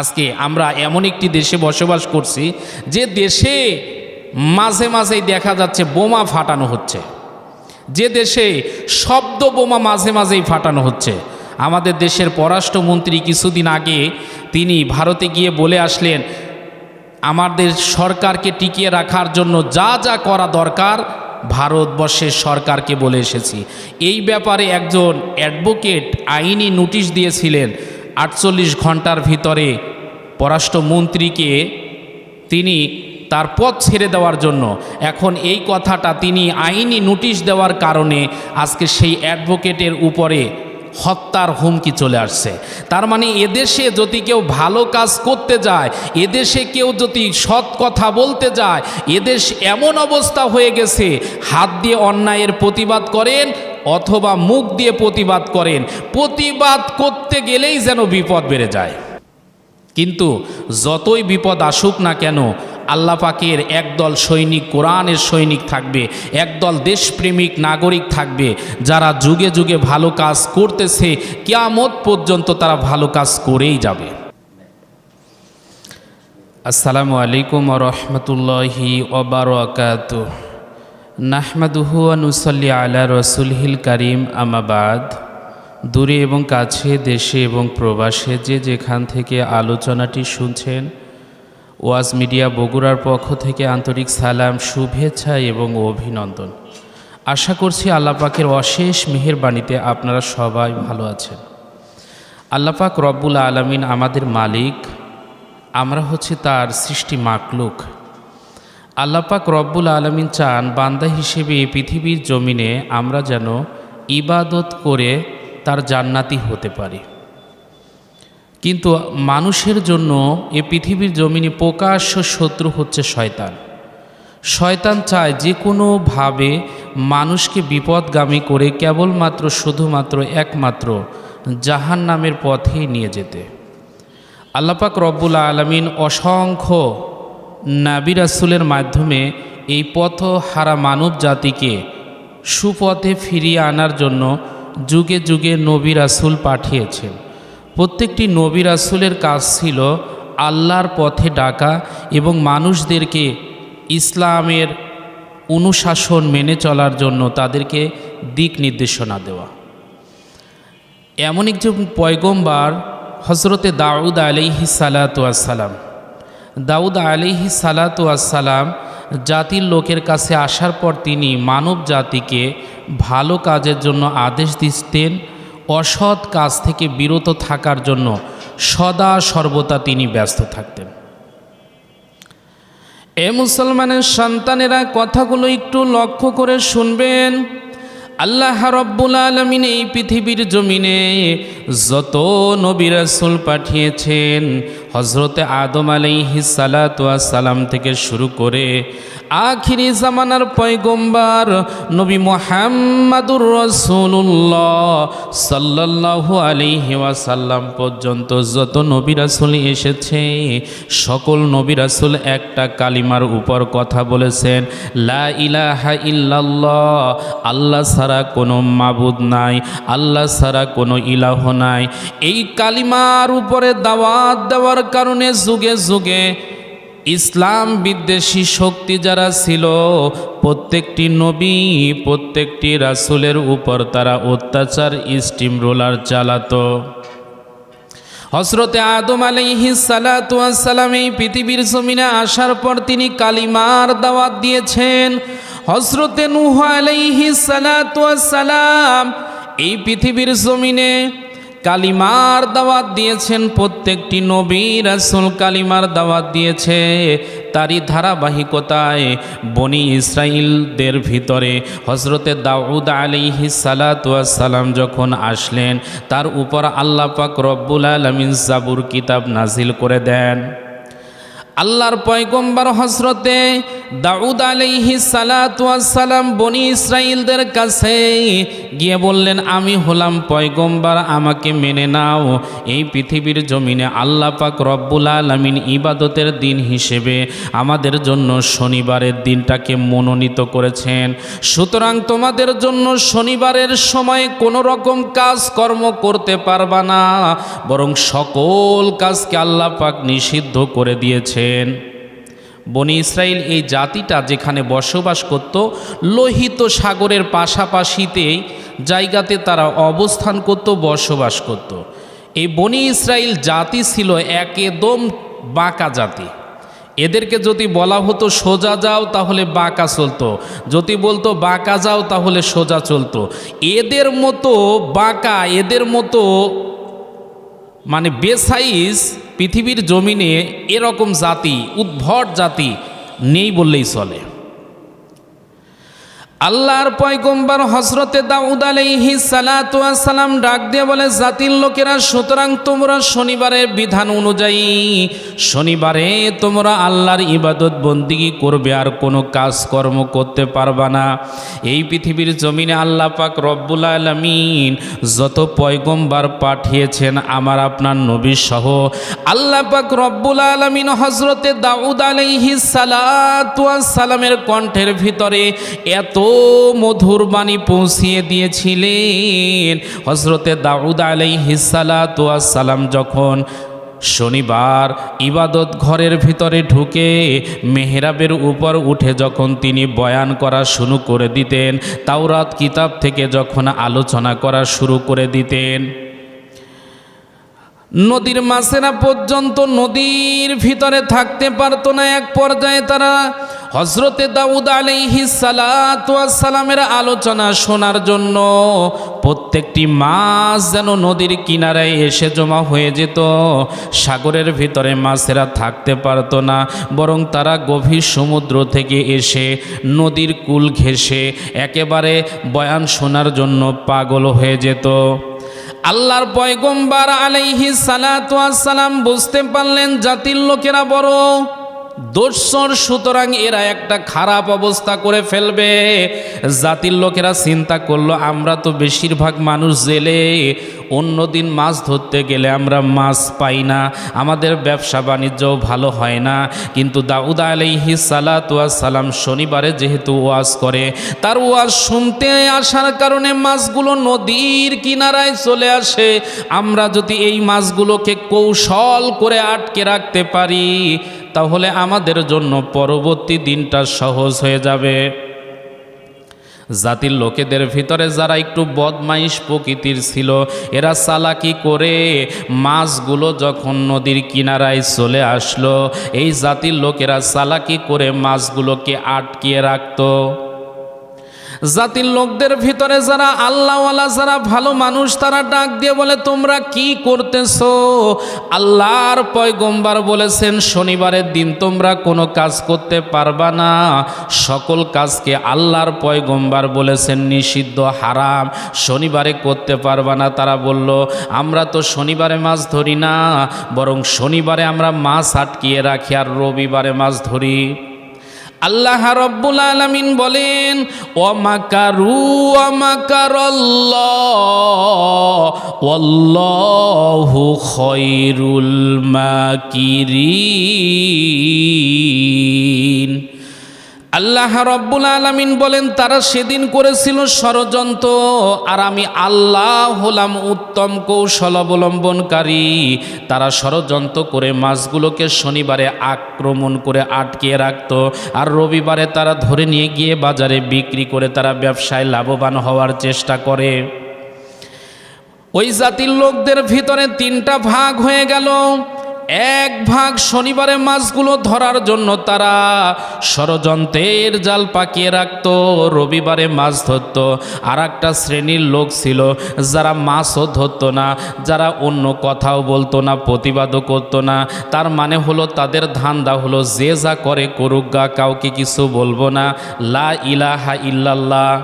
আজকে আমরা এমন একটি দেশে বসবাস করছি, যে দেশে মাঝে মাঝেই দেখা যাচ্ছে বোমা ফাটানো হচ্ছে। যে দেশে শব্দ বোমা মাঝে মাঝেই ফাটানো হচ্ছে। আমাদের দেশের পররাষ্ট্রমন্ত্রী কিছুদিন আগে তিনি ভারতে গিয়ে বলে আসলেন, আমাদের সরকারকে টিকিয়ে রাখার জন্য যা যা করা দরকার, ভারতবর্ষের সরকারকে বলে এসেছি। এই ব্যাপারে একজন অ্যাডভোকেট আইনি নোটিশ দিয়েছিলেন আটচল্লিশ ঘণ্টার ভিতরে পররাষ্ট্রমন্ত্রীকে তিনি তার পথ ছেড়ে দেওয়ার জন্য। এখন এই কথাটা তিনি আইনি নোটিশ দেওয়ার কারণে আজকে সেই অ্যাডভোকেটের উপরে হত্যার হুমকি চলে আসছে। তার মানে এদেশে যদি কেউ ভালো কাজ করতে যায়, এদেশে কেউ যদি সৎ কথা বলতে যায়, এদেশ এমন অবস্থা হয়ে গেছে, হাত দিয়ে অন্যায়ের প্রতিবাদ করেন অথবা মুখ দিয়ে প্রতিবাদ করেন। প্রতিবাদ করতে গেলেই যেন বিপদ বেড়ে যায়। কিন্তু যতই বিপদ আসুক না কেন, আল্লাহ পাকের একদল সৈনিক, কোরআনের সৈনিক থাকবে, একদল দেশপ্রেমিক নাগরিক থাকবে, যারা যুগে যুগে ভালো কাজ করতেছে, কিয়ামত পর্যন্ত তারা ভালো কাজ করেই যাবে। আসসালামু আলাইকুম রহমতুল্লাহি ওবরাকাত নাহমাদুহু নুসল্লি আলা রসুলহিল করিম আমাবাদ দূরে এবং কাছে, দেশে এবং প্রবাসে যে যেখান থেকে আলোচনাটি শুনছেন, ওয়াজ মিডিয়া বগুড়ার পক্ষ থেকে আন্তরিক সালাম, শুভেচ্ছা এবং অভিনন্দন। আশা করছি আল্লাপাকের অশেষ মেহেরবাণীতে আপনারা সবাই ভালো আছেন। আল্লাপাক রব্বুল আলমিন আমাদের মালিক, আমরা হচ্ছে তার সৃষ্টি মাকলুক আল্লাপাক রব্বুল আলমিন চান বান্দা হিসেবে পৃথিবীর জমিনে আমরা যেন ইবাদত করে তার জান্নাতি হতে পারি। কিন্তু মানুষের জন্য এ পৃথিবীর জমিনে প্রকাশ্য শত্রু হচ্ছে শয়তান। শয়তান চায় যে কোনোভাবে মানুষকে বিপদগামী করে কেবলমাত্র, শুধুমাত্র, একমাত্র জাহান নামের পথেই নিয়ে যেতে। আল্লাপাক রব্বুল আলমিন অসংখ্য নাবি রাসুলের মাধ্যমে এই পথ হারা মানব জাতিকে সুপথে ফিরিয়ে আনার জন্য যুগে যুগে নবী রাসুল পাঠিয়েছেন। প্রত্যেকটি নবী রাসুলের কাজ ছিল আল্লাহর পথে ডাকা এবং মানুষদেরকে ইসলামের অনুশাসন মেনে চলার জন্য তাদেরকে দিক নির্দেশনা দেওয়া। এমন একজন পয়গম্বার হজরতে দাউদ আলিহি সালাতাম দাউদ আলিহি সালাতাম জাতির লোকের কাছে আসার পর তিনি মানব জাতিকে ভালো কাজের জন্য আদেশ দিতেন, অসৎ কাজ থেকে বিরত থাকার জন্য সদা সর্বদা তিনি ব্যস্ত থাকতেন। এ মুসলমানের সন্তানেরা কথাগুলো একটু লক্ষ্য করে শুনবেন। আল্লাহ রব্বুল আলমিন এই পৃথিবীর জমিনে যত নবী রাসুল পাঠিয়েছেন হজরতে আদম আলাইহি সালাম থেকে শুরু করে আখিরি জামানার পয়গম্বার নবী মোহাম্মদুর রসুল্লাহ সাল্লাল্লাহু আলাইহি ওয়াসাল্লাম পর্যন্ত যত নবী রাসুল এসেছে, সকল নবী রাসুল একটা কালিমার উপর কথা বলেছেন, লা ইলাহা ইল্লাল্লাহ, আল্লাহ ছাড়া কোনো মাবুদ নাই, আল্লাহ ছাড়া কোনো ইলাহ নাই। এই কালিমার উপরে দাওয়াত দেওয়ার কারণে যুগে যুগে ইসলাম বিদ্বেষী শক্তি যারা ছিল, প্রত্যেকটি নবী, প্রত্যেকটি রাসুলের উপর তারা অত্যাচার, স্টিম রোলার চালাতো। হসরতে আদম আলাইহি সালাম এই পৃথিবীর জমিনে আসার পর তিনি কালিমার দাওয়াত দিয়েছেন। হসরতে নুহ আলাইহি সালাম এই পৃথিবীর জমিনে কালিমার দাওয়াত দিয়েছেন প্রত্যেকটি নবী রাসুল কালিমার দাওয়াত দিয়েছে। তারই ধারাবাহিকতায় বনি ইসরাইলদের ভিতরে হজরতে দাউদ আলিহি সালাম যখন আসলেন, তার উপর আল্লাপাক রব্বুল আলমিন জাবুর কিতাব নাজিল করে দেন। আল্লাহর পয়গম্বর হজরতে দাউদ আলাইহি সালাম বনি ইসরাইলদের কাছে গিয়ে বললেন, আমি হলাম পয়গম্বর, আমাকে মেনে নাও। এই পৃথিবীর জমিনে আল্লাহ পাক রব্বুল আলমিন ইবাদতের দিন হিসেবে আমাদের জন্য শনিবারের দিনটাকে মনোনীত করেছেন। সুতরাং তোমাদের জন্য শনিবারের সময় কোনো রকম কাজ কর্ম করতে পারবা না, বরং সকল কাজকে আল্লাহ পাক নিষিদ্ধ করে দিয়েছেন বনি ইসরায়েল এই জাতিটা যেখানে বসবাস করত, লোহিত সাগরের পাশাপাশিতেই জায়গাতে তারা অবস্থান করত, বসবাস করত। এই বনি ইসরায়েল জাতি ছিল একদম বাঁকা জাতি। এদেরকে যদি বলা হতো, সোজা যাও, তাহলে বাঁকা চলতো। যদি বলতো, বাঁকা যাও, তাহলে সোজা চলতো। এদের মতো বাঁকা, এদের মতো মানে বেসাইজ পৃথিবীর জমিনে এরকম জাতি উদ্ভট জাতি নেই বললেই চলে। আল্লাহর পয়গম্বর হজরতে দাউদ আলাইহি সালাম ডাক দিয়ে বলে, জাতির লোকেরা, সুতরাং তোমরা শনিবারের বিধান অনুযায়ী, শনিবারে তোমরা আল্লাহর ইবাদত বন্দিগি করবে, আর কোনো কাজকর্ম করতে পারবা না। এই পৃথিবীর জমিনে আল্লাহ পাক রব্বুল আলমিন যত পয়গম্বার পাঠিয়েছেন, আমার, আপনার নবী সহ, আল্লাহ পাক রব্বুল আলমিন হজরতে দাউদ আলাইহি সালামের কণ্ঠের ভিতরে এত মধুর বাণী পৌঁছিয়ে দিয়েছিলেন। হজরতে দাউদ আলাই সালাম যখন শনিবার ইবাদত ঘরের ভিতরে ঢুকে মেহরাবের উপর উঠে যখন তিনি বয়ান করা শুরু করে দিতেন, তাওরাত কিতাব থেকে যখন আলোচনা করা শুরু করে দিতেন, নদীর মাছেরা পর্যন্ত নদীর ভিতরে থাকতে পারতো না। এক পর্যায়ে তারা হজরতে দাউদ আলাইহি সালামের আলোচনা শোনার জন্য প্রত্যেকটি মাছ যেন নদীর কিনারায় এসে জমা হয়ে যেত। সাগরের ভিতরে মাছেরা থাকতে পারতো না, বরং তারা গভীর সমুদ্র থেকে এসে নদীর কুল ঘেঁষে একেবারে বয়ান শোনার জন্য পাগল হয়ে যেত। আল্লাহর পয়গম্বার আলাইহি সালাম বুঝতে পারলেন জাতির লোকেরা বড় দোষর সুতরাং এরা একটা খারাপ অবস্থা করে ফেলবে। জাতির লোকেরা চিন্তা করল, আমরা তো বেশিরভাগ মানুষ জেলে, অন্য দিন মাছ ধরতে গেলে আমরা মাছ পাই না, আমাদের ব্যবসা বাণিজ্যও ভালো হয় না। কিন্তু দাউদ আলাইহি সালাম শনিবারে যেহেতু ওয়াজ করে, তার ওয়াজ শুনতে আসার কারণে মাছগুলো নদীর কিনারায় চলে আসে। আমরা যদি এই মাছগুলোকে কৌশল করে আটকে রাখতে পারি তাহলে আমাদের জন্য পরবর্তী দিনটা সহজ হয়ে যাবে। জাতির লোকেদের ভিতরে যারা একটু বদমাইশ প্রকৃতির ছিল, এরা সালাকি করে মাছগুলো যখন নদীর কিনারায় চলে আসলো, এই জাতির লোকেরা সালাকি করে মাছগুলোকে আটকিয়ে রাখতো। জাতির লোকদের ভিতরে যারা আল্লাহওয়ালা, যারা ভালো মানুষ, তারা ডাক দিয়ে বলে, তোমরা কি করতেছ? আল্লাহর পয়গম্বার বলেছেন, শনিবারের দিন তোমরা কোনো কাজ করতে পারবা না। সকল কাজকে আল্লাহর পয়গম্বার বলেছেন, নিষিদ্ধ, হারাম। শনিবারে করতে পারবা না। তারা বলল, আমরা তো শনিবারে মাছ ধরি না, বরং শনিবারে আমরা মাছ আটকিয়ে রাখি, আর রবিবারে মাছ ধরি। আল্লাহ রব্বুল আলমিন বলেন ওমাকারু ওমাকারল্লাহু খৈরুল মাকিরিন। আল্লাহ রব্বুল আলমিন বলেন, তারা সেদিন করেছিল ষড়যন্ত্র আর আমি আল্লাহ হলাম উত্তম কৌশল অবলম্বনকারী। তারা ষড়যন্ত্র করে মাছগুলোকে শনিবারে আক্রমণ করে আটকে রাখত আর রবিবারে তারা ধরে নিয়ে গিয়ে বাজারে বিক্রি করে তারা ব্যবসায় লাভবান হওয়ার চেষ্টা করে। ওই জাতির লোকদের ভিতরে তিনটা ভাগ হয়ে গেল। এক ভাগ শনিবারে মাছগুলো ধরার জন্য তারা ষড়যন্ত্রের জাল পাকিয়ে রাখতো, রবিবারে মাছ ধরতো। আর একটা শ্রেণির লোক ছিল, যারা মাছও ধরতো না, যারা অন্য কথাও বলতো না, প্রতিবাদও করতো না। তার মানে হলো তাদের ধান্দা হলো, যে যা করে করুক গা, কাউকে কিছু বলব না। লা ইলাহা ইল্লাল্লাহ।